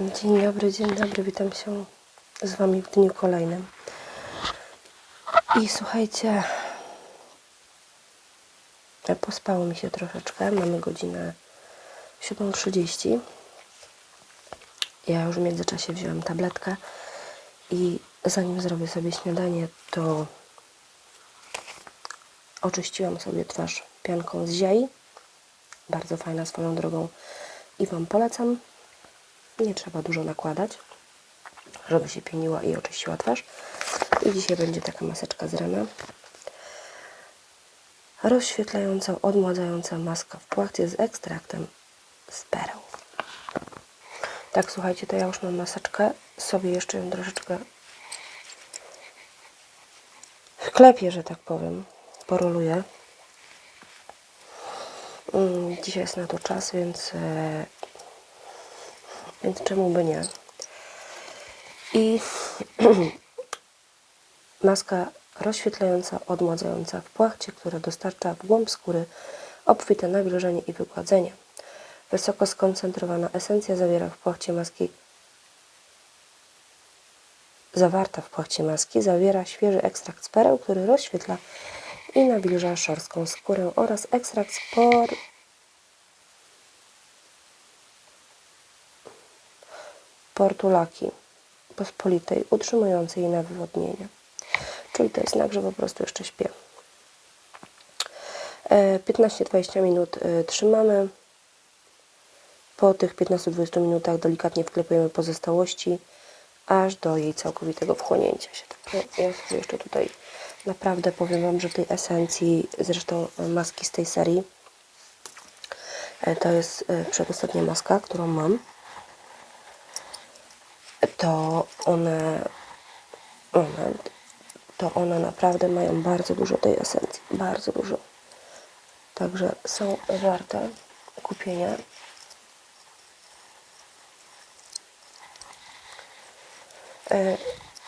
Dzień dobry, dzień dobry, witam się z Wami w dniu kolejnym. I słuchajcie, pospało mi się troszeczkę, mamy godzinę 7.30. Ja już w międzyczasie wziąłem tabletkę i zanim zrobię sobie śniadanie, to oczyściłam sobie twarz pianką z ziai. Bardzo fajna swoją drogą i Wam polecam. Nie trzeba dużo nakładać, żeby się pieniła i oczyściła twarz. I dzisiaj będzie taka maseczka z rana. Rozświetlająca, odmładzająca maska w płachcie z ekstraktem z pereł. Tak, słuchajcie, to ja już mam maseczkę. Sobie jeszcze ją troszeczkę wklepię, że tak powiem. Poroluję. Mm, Dzisiaj jest na to czas, więc e, więc czemu by nie? I maska rozświetlająca, odmładzająca w płachcie, która dostarcza w głąb skóry obfite nawilżenie i wygładzenie. Wysoko skoncentrowana esencja zawiera w płachcie maski zawarta w płachcie maski zawiera świeży ekstrakt z pereł, który rozświetla i nawilża szorską skórę oraz ekstrakt z por portulaki pospolitej, utrzymującej nawodnienie. Czyli to jest znak, że po prostu jeszcze śpię. E, 15-20 minut e, trzymamy. Po tych 15-20 minutach delikatnie wklepujemy pozostałości, aż do jej całkowitego wchłonięcia się. Także ja sobie jeszcze tutaj naprawdę powiem Wam, że tej esencji, zresztą maski z tej serii, e, to jest e, przedostatnia maska, którą mam to one, one, to one naprawdę mają bardzo dużo tej esencji, bardzo dużo. Także są warte kupienia. E,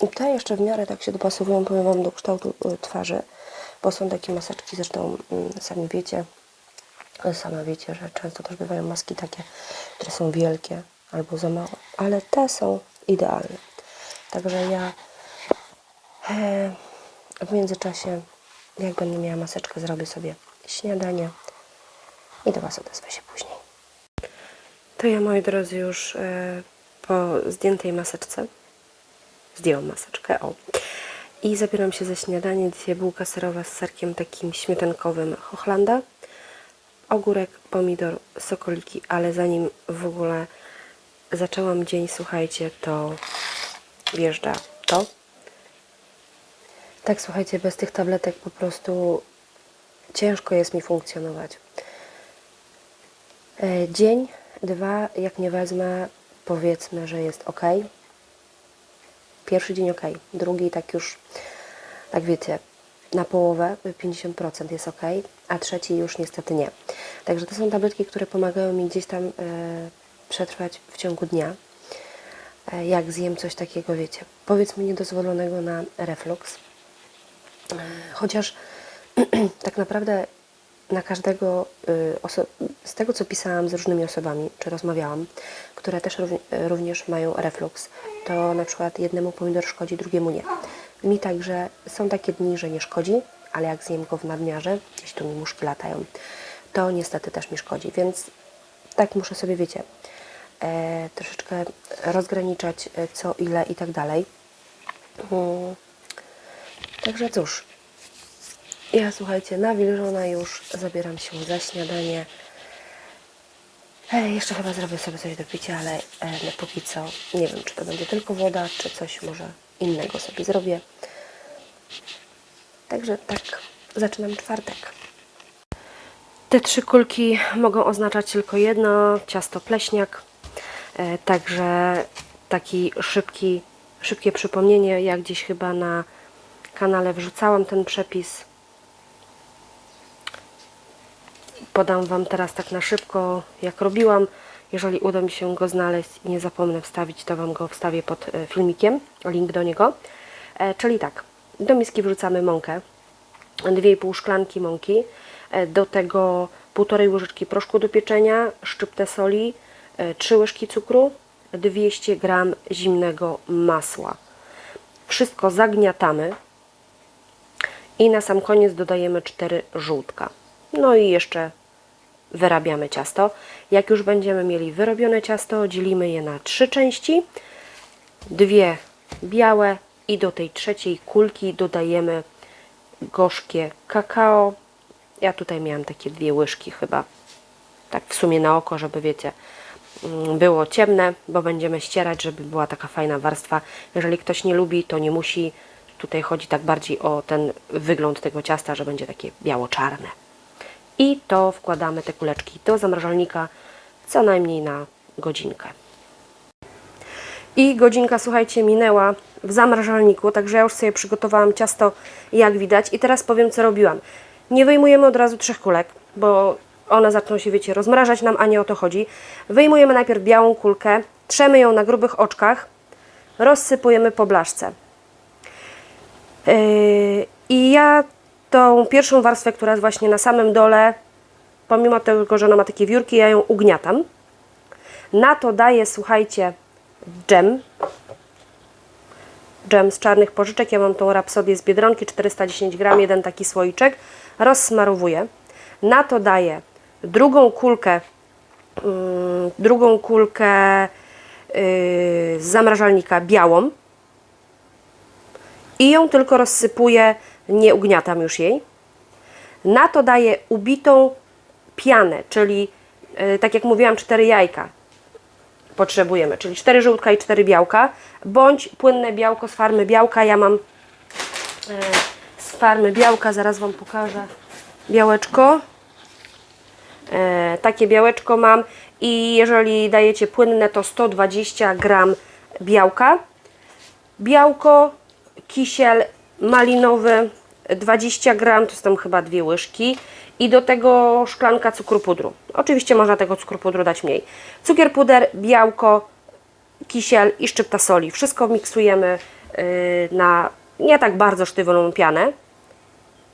I te jeszcze w miarę tak się dopasowują, powiem Wam, do kształtu e, twarzy, bo są takie maseczki, zresztą mm, sami wiecie, sama wiecie, że często też bywają maski takie, które są wielkie albo za małe, ale te są idealny. Także ja e, w międzyczasie, jak będę miała maseczkę, zrobię sobie śniadanie i do Was odezwę się później. To ja, moi drodzy, już e, po zdjętej maseczce zdjęłam maseczkę, o. I zabieram się za śniadanie. Dzisiaj bułka serowa z serkiem takim śmietankowym Hochlanda. Ogórek, pomidor, sokoliki, ale zanim w ogóle zaczęłam dzień, słuchajcie, to wjeżdża to. Tak, słuchajcie, bez tych tabletek po prostu ciężko jest mi funkcjonować. E, Dzień, dwa, jak nie wezmę, powiedzmy, że jest ok. Pierwszy dzień ok, drugi tak już, tak wiecie, na połowę, 50% jest ok, a trzeci już niestety nie. Także to są tabletki, które pomagają mi gdzieś tam e, przetrwać w ciągu dnia. E, Jak zjem coś takiego, wiecie, powiedzmy niedozwolonego na reflux. E, Chociaż tak naprawdę na każdego, y, z tego co pisałam z różnymi osobami, czy rozmawiałam, które też równ- również mają reflux, to na przykład jednemu pomidor szkodzi, drugiemu nie. Mi także są takie dni, że nie szkodzi, ale jak zjem go w nadmiarze, gdzieś tu mi muszki latają, to niestety też mi szkodzi, więc tak muszę sobie, wiecie, troszeczkę rozgraniczać e, co, ile i tak dalej. Mm. Także cóż, ja słuchajcie, nawilżona już, zabieram się za śniadanie. E, jeszcze chyba zrobię sobie coś do picia, ale e, póki co nie wiem, czy to będzie tylko woda, czy coś może innego sobie zrobię. Także tak, zaczynam czwartek. Te trzy kulki mogą oznaczać tylko jedno, ciasto pleśniak. E, Także taki szybki, szybkie przypomnienie, jak gdzieś chyba na kanale wrzucałam ten przepis. Podam Wam teraz tak na szybko, jak robiłam. Jeżeli uda mi się go znaleźć i nie zapomnę wstawić, to Wam go wstawię pod e, filmikiem, link do niego. E, Czyli tak, do miski wrzucamy mąkę, 2,5 szklanki mąki, do tego 1,5 łyżeczki proszku do pieczenia, szczyptę soli, 3 łyżki cukru, 200 gram zimnego masła. Wszystko zagniatamy i na sam koniec dodajemy 4 żółtka. No i jeszcze wyrabiamy ciasto. Jak już będziemy mieli wyrobione ciasto, dzielimy je na trzy części. Dwie białe i do tej trzeciej kulki dodajemy gorzkie kakao. Ja tutaj miałam takie dwie łyżki chyba. Tak w sumie na oko, żeby wiecie, było ciemne, bo będziemy ścierać, żeby była taka fajna warstwa. Jeżeli ktoś nie lubi, to nie musi. Tutaj chodzi tak bardziej o ten wygląd tego ciasta, że będzie takie biało-czarne. I to wkładamy te kuleczki do zamrażalnika co najmniej na godzinkę. I godzinka, słuchajcie, minęła w zamrażalniku, także ja już sobie przygotowałam ciasto, jak widać. I teraz powiem, co robiłam. Nie wyjmujemy od razu trzech kulek, bo one zaczną się, wiecie, rozmrażać nam, a nie o to chodzi. Wyjmujemy najpierw białą kulkę, trzemy ją na grubych oczkach, rozsypujemy po blaszce. Yy, I ja tą pierwszą warstwę, która jest właśnie na samym dole, pomimo tego, że ona ma takie wiórki, ja ją ugniatam. Na to daję, słuchajcie, dżem. Dżem z czarnych pożyczek. Ja mam tą rapsodię z Biedronki, 410 gram, jeden taki słoiczek. Rozsmarowuję. Na to daję drugą kulkę, mm, drugą kulkę z zamrażalnika białą i ją tylko rozsypuję, nie ugniatam już jej. Na to daję ubitą pianę, czyli yy, tak jak mówiłam, cztery jajka potrzebujemy, czyli 4 żółtka i 4 białka, bądź płynne białko z farmy białka. Ja mam e, z farmy białka, zaraz Wam pokażę białeczko. E, takie białeczko mam i jeżeli dajecie płynne, to 120 gram białka. Białko, kisiel malinowy 20 gram, to są tam chyba dwie łyżki i do tego szklanka cukru pudru. Oczywiście można tego cukru pudru dać mniej. Cukier puder, białko, kisiel i szczypta soli. Wszystko miksujemy yy, na nie tak bardzo sztywną pianę.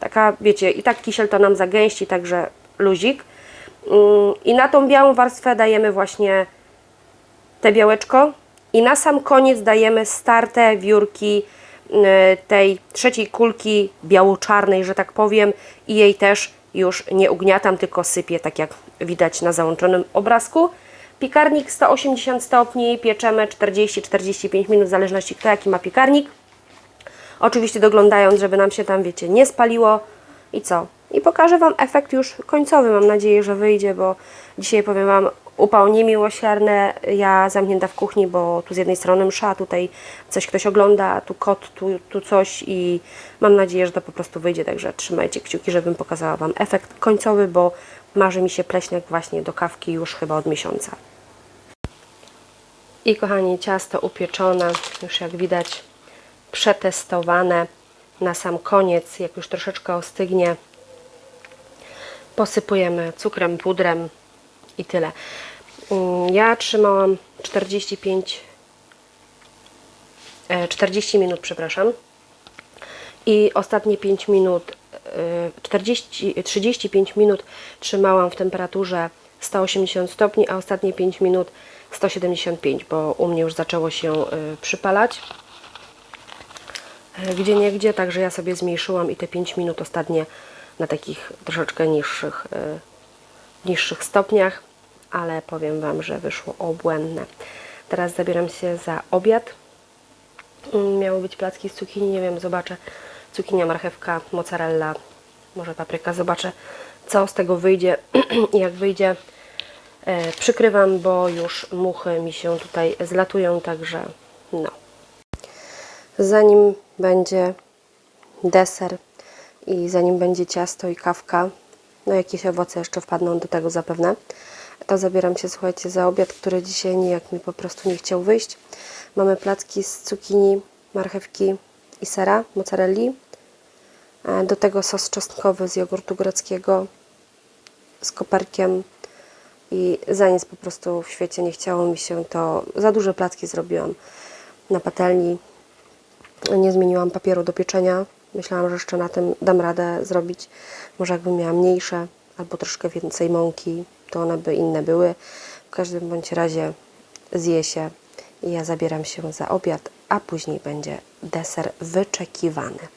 Taka, wiecie, i tak kisiel to nam zagęści, także luzik. Yy, I na tą białą warstwę dajemy właśnie te białeczko i na sam koniec dajemy starte wiórki yy, tej trzeciej kulki biało-czarnej, że tak powiem i jej też już nie ugniatam, tylko sypię, tak jak widać na załączonym obrazku. Piekarnik 180 stopni, pieczemy 40-45 minut, w zależności kto jaki ma piekarnik. Oczywiście doglądając, żeby nam się tam, wiecie, nie spaliło. I co? I pokażę Wam efekt już końcowy. Mam nadzieję, że wyjdzie, bo dzisiaj powiem Wam upał niemiłosierny. Ja zamknięta w kuchni, bo tu z jednej strony msza, tutaj coś ktoś ogląda, tu kot, tu, tu coś i mam nadzieję, że to po prostu wyjdzie. Także trzymajcie kciuki, żebym pokazała Wam efekt końcowy, bo marzy mi się pleśniak właśnie do kawki już chyba od miesiąca. I kochani, ciasto upieczone, już jak widać przetestowane. Na sam koniec, jak już troszeczkę ostygnie, posypujemy cukrem, pudrem i tyle. Mm, Ja trzymałam 45 e, 40 minut, przepraszam. I ostatnie 5 minut, e, 40, 35 minut trzymałam w temperaturze 180 stopni, a ostatnie 5 minut 175, bo u mnie już zaczęło się e, przypalać. E, Gdzie nie gdzie, także ja sobie zmniejszyłam i te 5 minut ostatnie na takich troszeczkę niższych, e, niższych stopniach, ale powiem Wam, że wyszło obłędne. Teraz zabieram się za obiad. Mm, Miały być placki z cukinii, nie wiem, zobaczę. Cukinia, marchewka, mozzarella, może papryka, zobaczę co z tego wyjdzie jak wyjdzie. E, przykrywam, bo już muchy mi się tutaj zlatują, także no. Zanim będzie deser i zanim będzie ciasto i kawka, no jakieś owoce jeszcze wpadną do tego zapewne, to zabieram się, słuchajcie, za obiad, który dzisiaj nijak mi po prostu nie chciał wyjść. Mamy placki z cukinii, marchewki i sera, mozzarelli. E, Do tego sos czosnkowy z jogurtu greckiego z koperkiem i za nic po prostu w świecie nie chciało mi się to. Za duże placki zrobiłam na patelni. Nie zmieniłam papieru do pieczenia. Myślałam, że jeszcze na tym dam radę zrobić. Może jakbym miała mniejsze albo troszkę więcej mąki, to one by inne były. W każdym bądź razie zje się Ja zabieram się za obiad, a później będzie deser wyczekiwany.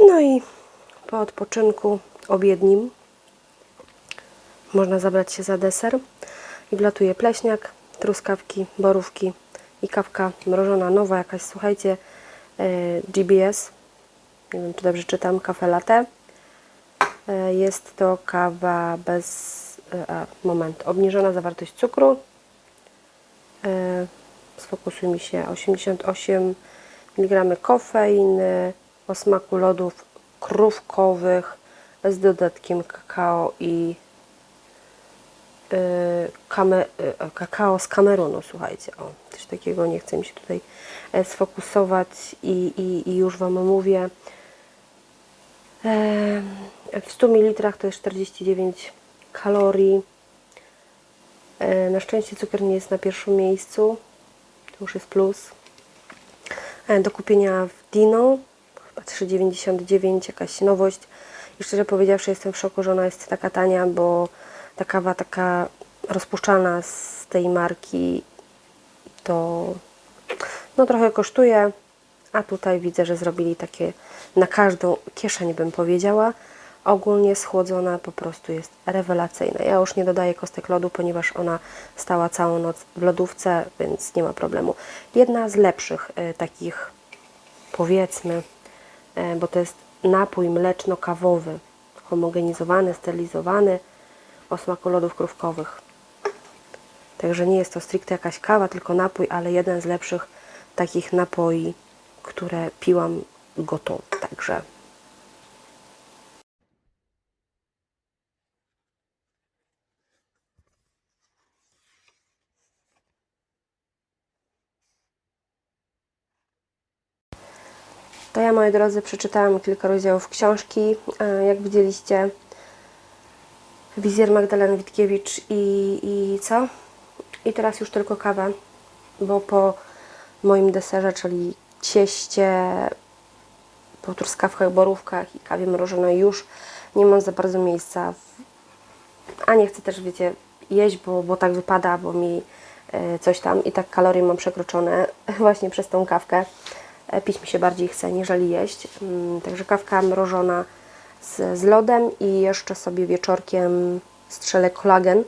No i po odpoczynku obiednim można zabrać się za deser. I wlatuje pleśniak, truskawki, borówki i kawka mrożona, nowa jakaś, słuchajcie, GBS. Nie wiem, czy dobrze czytam, kafe latte. E, Jest to kawa bez, e, a, moment, obniżona zawartość cukru. E, Sfokusuj mi się, 88 mg kofeiny o smaku lodów krówkowych z dodatkiem kakao i kame, y, kakao z Kamerunu, słuchajcie, o, coś takiego nie chcę mi się tutaj e, sfokusować i, i, i już Wam mówię. E, W 100 ml to jest 49 kalorii. E, Na szczęście cukier nie jest na pierwszym miejscu, to już jest plus. Do kupienia w Dino, chyba 3,99, jakaś nowość. I szczerze powiedziawszy jestem w szoku, że ona jest taka tania, bo ta kawa taka rozpuszczalna z tej marki to no trochę kosztuje, a tutaj widzę, że zrobili takie na każdą kieszeń bym powiedziała. Ogólnie schłodzona po prostu jest rewelacyjna. Ja już nie dodaję kostek lodu, ponieważ ona stała całą noc w lodówce, więc nie ma problemu. Jedna z lepszych e, takich powiedzmy, e, bo to jest napój mleczno-kawowy, homogenizowany, stylizowany o smaku lodów krówkowych. Także nie jest to stricte jakaś kawa, tylko napój, ale jeden z lepszych takich napoi, które piłam gotowy. Także To ja, moi drodzy, przeczytałam kilka rozdziałów książki. E, Jak widzieliście, wizjer Magdaleny Witkiewicz i, i co? I teraz już tylko kawę, bo po moim deserze, czyli cieście, po truskawkach, borówkach i kawie mrożonej już nie mam za bardzo miejsca. w- A nie chcę też, wiecie, jeść, bo, bo tak wypada, bo mi e, coś tam i tak kalorie mam przekroczone właśnie przez tą kawkę. E, Pić mi się bardziej chce, niżeli jeść. Mm, Także kawka mrożona z, z lodem i jeszcze sobie wieczorkiem strzelę kolagen.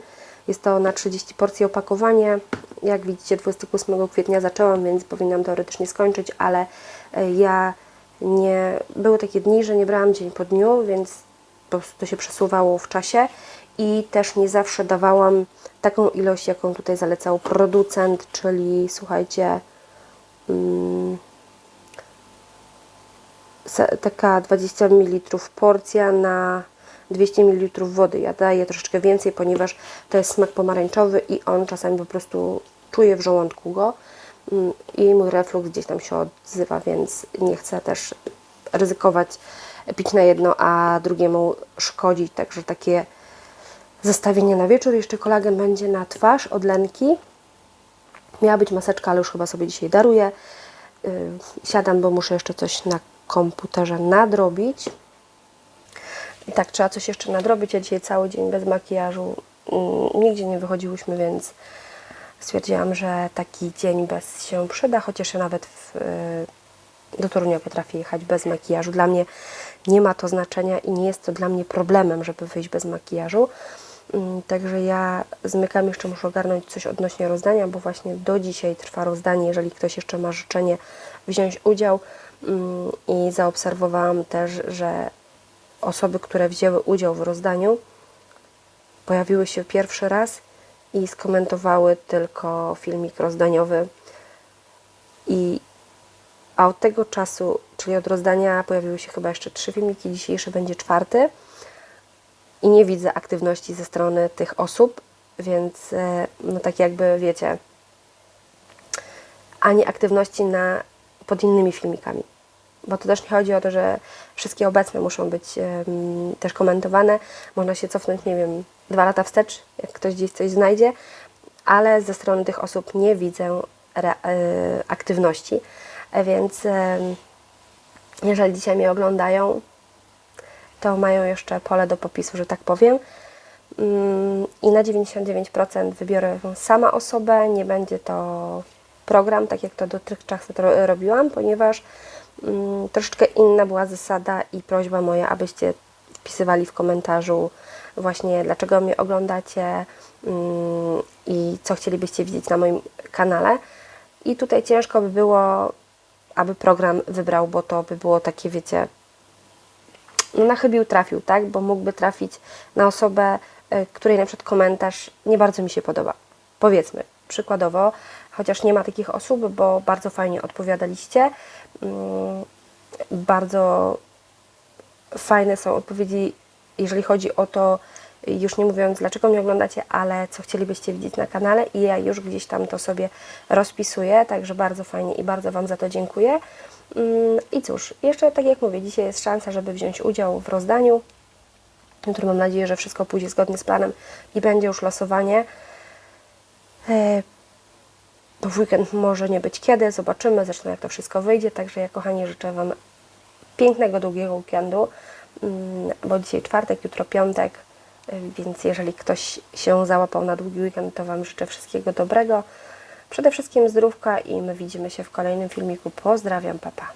Jest to na 30 porcji opakowanie. Jak widzicie 28 kwietnia zaczęłam, więc powinnam teoretycznie skończyć, ale e, ja nie... Były takie dni, że nie brałam dzień po dniu, więc po prostu to się przesuwało w czasie i też nie zawsze dawałam taką ilość, jaką tutaj zalecał producent, czyli słuchajcie, mm, taka 20 ml porcja na 200 ml wody. Ja daję troszeczkę więcej, ponieważ to jest smak pomarańczowy i on czasami po prostu czuje w żołądku go Mm, i mój reflux gdzieś tam się odzywa, więc nie chcę też ryzykować pić na jedno, a drugiemu szkodzić. Także takie zestawienie na wieczór. Jeszcze kolagen będzie na twarz od Lenki. Miała być maseczka, ale już chyba sobie dzisiaj daruję. Yy, Siadam, bo muszę jeszcze coś na komputerze nadrobić. I tak, trzeba coś jeszcze nadrobić. Ja dzisiaj cały dzień bez makijażu. mm, Nigdzie nie wychodziłyśmy, więc stwierdziłam, że taki dzień bez się przyda, chociaż ja nawet w, y, do Torunia potrafię jechać bez makijażu. Dla mnie nie ma to znaczenia i nie jest to dla mnie problemem, żeby wyjść bez makijażu. Mm, Także ja zmykam, jeszcze muszę ogarnąć coś odnośnie rozdania, bo właśnie do dzisiaj trwa rozdanie. Jeżeli ktoś jeszcze ma życzenie wziąć udział i zaobserwowałam też, że osoby, które wzięły udział w rozdaniu, pojawiły się pierwszy raz i skomentowały tylko filmik rozdaniowy. I, a od tego czasu, czyli od rozdania, pojawiły się chyba jeszcze trzy filmiki, dzisiejszy będzie czwarty. I nie widzę aktywności ze strony tych osób, więc e, no tak jakby wiecie, ani aktywności na, pod innymi filmikami. Bo to też nie chodzi o to, że wszystkie obecne muszą być też komentowane. Można się cofnąć, nie wiem, dwa lata wstecz, jak ktoś gdzieś coś znajdzie, ale ze strony tych osób nie widzę re, e, aktywności. E, Więc em, jeżeli dzisiaj mnie oglądają, to mają jeszcze pole do popisu, że tak powiem. Mm, I na 99% wybiorę sama osobę, nie będzie to program, tak jak to dotychczas robiłam, ponieważ troszeczkę inna była zasada i prośba moja, abyście wpisywali w komentarzu właśnie dlaczego mnie oglądacie mm, i co chcielibyście widzieć na moim kanale. I tutaj ciężko by było, aby program wybrał, bo to by było takie, wiecie, no na chybił trafił, tak? Bo mógłby trafić na osobę, y, której na przykład komentarz nie bardzo mi się podoba. Powiedzmy, przykładowo, chociaż nie ma takich osób, bo bardzo fajnie odpowiadaliście. Mm, Bardzo fajne są odpowiedzi, jeżeli chodzi o to, już nie mówiąc dlaczego mnie oglądacie, ale co chcielibyście widzieć na kanale i ja już gdzieś tam to sobie rozpisuję, także bardzo fajnie i bardzo Wam za to dziękuję. Mm, I cóż, jeszcze tak jak mówię, dzisiaj jest szansa, żeby wziąć udział w rozdaniu, jutro mam nadzieję, że wszystko pójdzie zgodnie z planem i będzie już losowanie. Bo w weekend może nie być kiedy, zobaczymy, zresztą jak to wszystko wyjdzie, także ja kochani życzę Wam pięknego, długiego weekendu, mm, bo dzisiaj czwartek, jutro piątek, y, więc jeżeli ktoś się załapał na długi weekend, to Wam życzę wszystkiego dobrego. Przede wszystkim zdrówka i my widzimy się w kolejnym filmiku. Pozdrawiam, papa.